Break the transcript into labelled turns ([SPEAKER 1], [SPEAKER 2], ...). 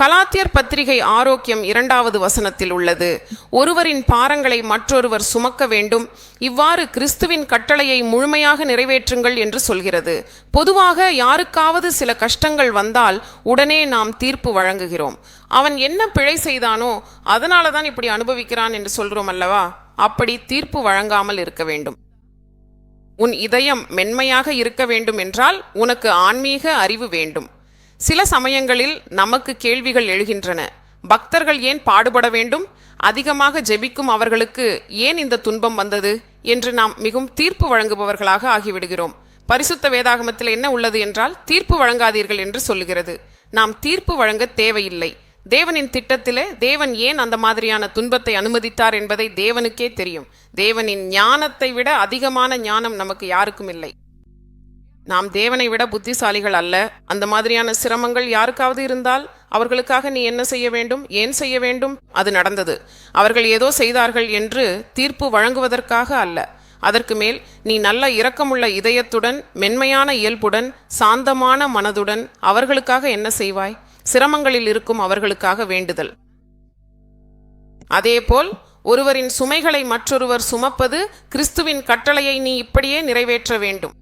[SPEAKER 1] கலாத்தியர் பத்திரிகை ஆரோக்கியம் இரண்டாவது வசனத்தில் உள்ளது. ஒருவரின் பாரங்களை மற்றொருவர் சுமக்க வேண்டும். இவ்வாறு கிறிஸ்துவின் கட்டளையை முழுமையாக நிறைவேற்றுங்கள் என்று சொல்கிறது. பொதுவாக யாருக்காவது சில கஷ்டங்கள் வந்தால் உடனே நாம் தீர்ப்பு வழங்குகிறோம். அவன் என்ன பிழை செய்தானோ அதனால தான் இப்படி அனுபவிக்கிறான் என்று சொல்கிறோம் அல்லவா? அப்படி தீர்ப்பு வழங்காமல் இருக்க வேண்டும். உன் இதயம் மென்மையாக இருக்க வேண்டும் என்றால் உனக்கு ஆன்மீக அறிவு வேண்டும். சில சமயங்களில் நமக்கு கேள்விகள் எழுகின்றன. பக்தர்கள் ஏன் பாடுபட வேண்டும்? அதிகமாக ஜெபிக்கும் அவர்களுக்கு ஏன் இந்த துன்பம் வந்தது? என்று நாம் மிகவும் தீர்ப்பு வழங்குபவர்களாக ஆகிவிடுகிறோம். பரிசுத்த வேதாகமத்தில் என்ன உள்ளது என்றால் தீர்ப்பு வழங்காதீர்கள் என்று சொல்லுகிறது. நாம் தீர்ப்பு வழங்க தேவையில்லை. தேவனின் திட்டத்திலே தேவன் ஏன் அந்த மாதிரியான துன்பத்தை அனுமதித்தார் என்பதை தேவனுக்கே தெரியும். தேவனின் ஞானத்தை விட அதிகமான ஞானம் நமக்கு யாருக்கும் இல்லை. நாம் தேவனை விட புத்திசாலிகள் அல்ல. அந்த மாதிரியான சிரமங்கள் யாருக்காவது இருந்தால் அவர்களுக்காக நீ என்ன செய்ய வேண்டும் ஏன் செய்ய வேண்டும்? அது நடந்தது. அவர்கள் ஏதோ செய்தார்கள் என்று தீர்ப்பு வழங்குவதற்காக அல்ல. அதற்கு மேல் நீ நல்ல இரக்கமுள்ள இதயத்துடன் மென்மையான இயல்புடன் சாந்தமான மனதுடன் அவர்களுக்காக என்ன செய்வாய்? சிரமங்களில் இருக்கும் அவர்களுக்காக வேண்டுதல். அதேபோல் ஒருவரின் சுமைகளை மற்றொருவர் சுமப்பது கிறிஸ்துவின் கட்டளையை நீ இப்படியே நிறைவேற்ற வேண்டும்.